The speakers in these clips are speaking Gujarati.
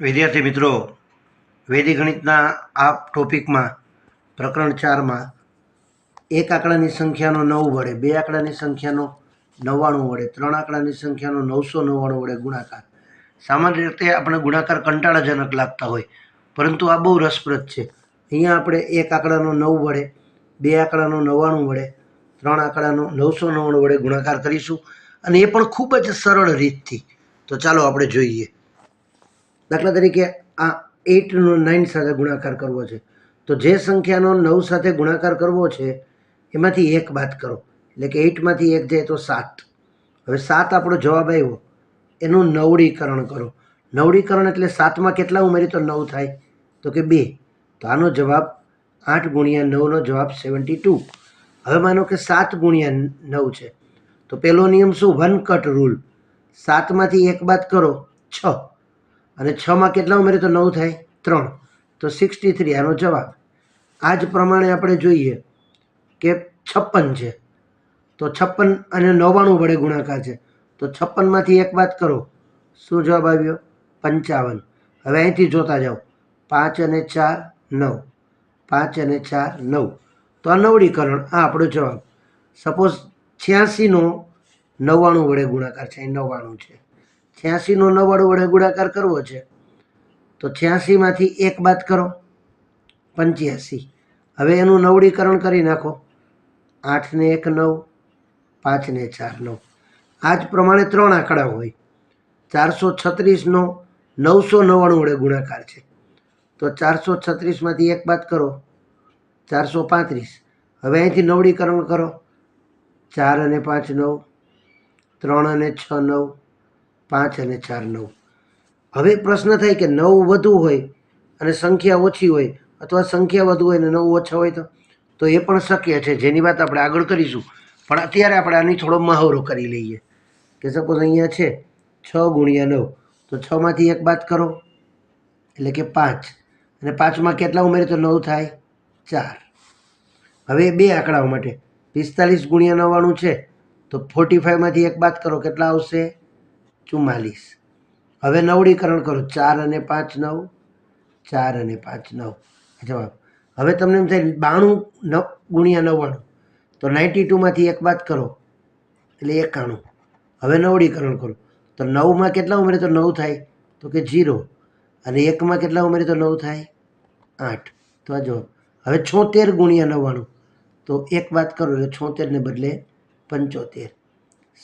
વિદ્યાર્થી મિત્રો વૈદિક ગણિતના આ ટોપિકમાં, પ્રકરણ ચારમાં, એક આંકડાની સંખ્યાનો નવ વડે, બે આંકડાની સંખ્યાનો નવ્વાણું વડે, ત્રણ આંકડાની સંખ્યાનો નવસો નવ્વાણું વડે ગુણાકાર. સામાન્ય રીતે આપણે ગુણાકાર કંટાળાજનક લાગતા હોય, પરંતુ આ બહુ રસપ્રદ છે. અહીંયા આપણે એક આંકડાનો નવ વડે, બે આંકડાનો નવ્વાણું વડે, ત્રણ આંકડાનો નવસો નવ્વાણું વડે ગુણાકાર કરીશું. અને એ પણ ખૂબ જ સરળ રીતથી. તો ચાલો આપણે જોઈએ. દાખલા તરીકે આ એઇટનો નાઇન સાથે ગુણાકાર કરવો છે. તો જે સંખ્યાનો નવ સાથે ગુણાકાર કરવો છે, એમાંથી એક બાદ કરો. એટલે કે એઇટમાંથી એક જાય તો સાત. હવે સાત આપણો જવાબ આવ્યો. એનું નવડીકરણ કરો. નવડીકરણ એટલે સાતમાં કેટલા ઉમેરી તો નવ થાય. તો કે બે. તો આનો જવાબ આઠ ગુણ્યા નવનો જવાબ સેવન્ટી ટુ. હવે માનો કે સાત ગુણ્યા નવ છે. તો પહેલો નિયમ શું? One cut rule. સાતમાંથી એક બાદ કરો છ. અને છમાં કેટલા ઉમેરે તો નવ થાય? ત્રણ. તો સિક્સટી થ્રી આનો જવાબ. આ જ પ્રમાણે આપણે જોઈએ કે છપ્પન છે. તો છપ્પન અને નવ્વાણું વડે ગુણાકાર છે. તો છપ્પનમાંથી એક વાત કરો. શું જવાબ આવ્યો? પંચાવન. હવે અહીંથી જોતા જાઓ. પાંચ અને ચાર, નવ. પાંચ અને ચાર, નવ. તો આ નવડીકરણ, આ આપણો જવાબ. સપોઝ છ્યાસીનો નવ્વાણું વડે ગુણાકાર છે. નવ્વાણું છે. છ્યાસીનો નવ્વાણું વડે ગુણાકાર કરવો છે, તો છ્યાસીમાંથી એક બાદ કરો પંચ્યાસી. હવે એનું નવડીકરણ કરી નાખો. આઠને એક નવ, પાંચને ચાર નવ. આ જ પ્રમાણે ત્રણ આંકડા હોય. ચારસો છત્રીસનો નવસો નવ્વાણું વડે ગુણાકાર છે. તો ચારસો છત્રીસમાંથી એક બાદ કરો ચારસો પાંત્રીસ. હવે અહીંથી નવડીકરણ કરો. ચાર અને પાંચ નવ, ત્રણ અને છ નવ પાંચ અને ચાર નવ. હવે પ્રશ્ન થાય કે નવ વધુ હોય અને સંખ્યા ઓછી હોય અથવા સંખ્યા વધુ હોય અને નવ ઓછા હોય તો તો એ પણ શક્ય છે. જેની વાત આપણે આગળ કરીશું. પણ અત્યારે આપણે આની થોડો મહાવરો કરી લઈએ. કે સપોઝ અહીંયા છે છ ગુણ્યા નવ. તો છમાંથી એક બાદ કરો. એટલે કે પાંચ. અને પાંચમાં કેટલા ઉમેરે તો નવ થાય? ચાર. હવે બે આંકડાઓ માટે. પિસ્તાલીસ ગુણ્યા નવ્વાણું છે. તો ફોર્ટી ફાઇવમાંથી એક બાદ કરો. કેટલા આવશે? ચુમ્માલીસ. હવે નવડીકરણ કરો, ચાર અને પાંચ નવ, ચાર અને પાંચ નવ. જવાબ હવે તમને એમ થાય બાણું નવ ગુણ્યા નવ્વાણું. તો નાઇન્ટી ટુમાંથી એક બાદ કરો, એટલે એકાણું. હવે નવડીકરણ કરો. તો નવમાં કેટલા ઉમેરે તો નવ થાય? તો કે જીરો અને એકમાં કેટલા ઉમેરે તો નવ થાય? આઠ. તો આ જવાબ. હવે છોતેર ગુણ્યા નવ્વાણું. તો એક વાત કરો એટલે છોતેરને બદલે પંચોતેર.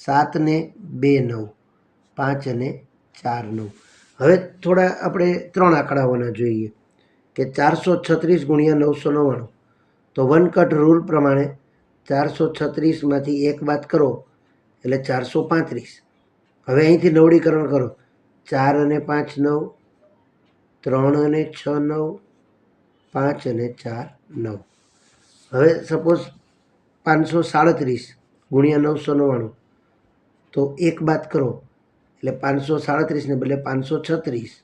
સાત ને બે નવ. પાંચ અને ચાર નવ. હવે થોડા આપણે ત્રણ આંકડાઓના જોઈએ કે ચારસો છત્રીસ ગુણ્યા નવસો નવ્વાણું. તો વન કટ રૂલ પ્રમાણે ચારસો છત્રીસમાંથી એક બાદ કરો એટલે ચારસો પાંત્રીસ. હવે અહીંથી નવડીકરણ કરો. ચાર અને પાંચ નવ, ત્રણ અને છ નવ, પાંચ અને ચાર નવ. હવે સપોઝ પાંચસો સાડત્રીસ ગુણ્યા નવસો નવ્વાણું. તો એક બાદ કરો. એટલે પાંચસો સાડત્રીસને બદલે પાંચસો છત્રીસ.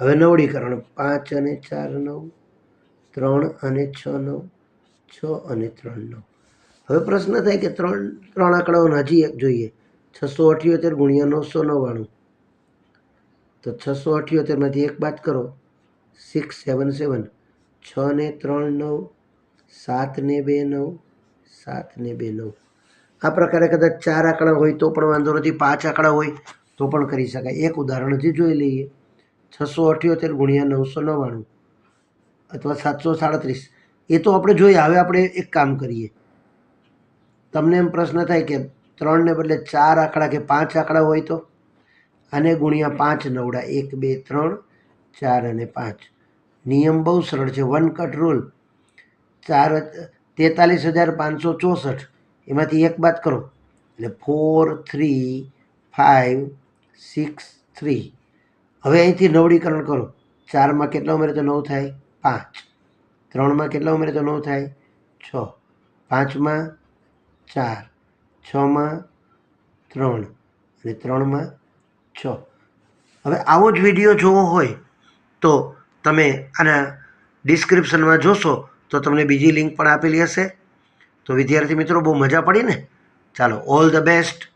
હવે નવડીકરણ, પાંચ અને ચાર નવ, ત્રણ અને છ નવ, છ અને ત્રણ નવ. હવે પ્રશ્ન થાય કે ત્રણ ત્રણ આંકડાઓને હજી એક જોઈએ. છસો અઠ્યોતેર ગુણ્યા નવસો નવ્વાણું. તો છસો અઠ્યોતેરમાંથી એક બાદ કરો. સિક્સ સેવન સેવન છ ને ત્રણ નવ, સાત ને બે નવ, સાત ને બે નવ. આ પ્રકારે કદાચ ચાર આંકડા હોય તો પણ વાંધો નથી, પાંચ આંકડા હોય તો પણ કરી શકાય. એક ઉદાહરણથી જોઈ લઈએ. છસો અઠ્યોતેર ગુણ્યા નવસો નવ્વાણું અથવા સાતસો સાડત્રીસ. એ તો આપણે જોઈએ, હવે આપણે એક કામ કરીએ. તમને એમ પ્રશ્ન થાય કે ત્રણને બદલે ચાર આંકડા કે પાંચ આંકડા હોય તો? અને ગુણ્યા પાંચ નવડા. એક, બે, ત્રણ, ચાર અને પાંચ. નિયમ બહુ સરળ છે. One cut rule. ચાર, તેતાલીસ હજાર પાંચસો ચોસઠ. એમાંથી એક બાદ કરો. એટલે four three five six three હવે અહીંથી નવડીકરણ કરો. ચારમાં કેટલા ઉમેરે તો નવ થાય? પાંચ. ત્રણમાં કેટલા ઉમેરે તો નવ થાય? છ. પાંચમાં ચાર. છમાં ત્રણ. અને ત્રણમાં છ. હવે આવો જ વીડિયો જોવો હોય તો તમે આના ડિસ્ક્રિપ્શનમાં જોશો તો તમને બીજી લિંક પણ આપેલી હશે. તો વિદ્યાર્થી મિત્રો બહુ મજા પડી ને? ચાલો ઓલ ધ બેસ્ટ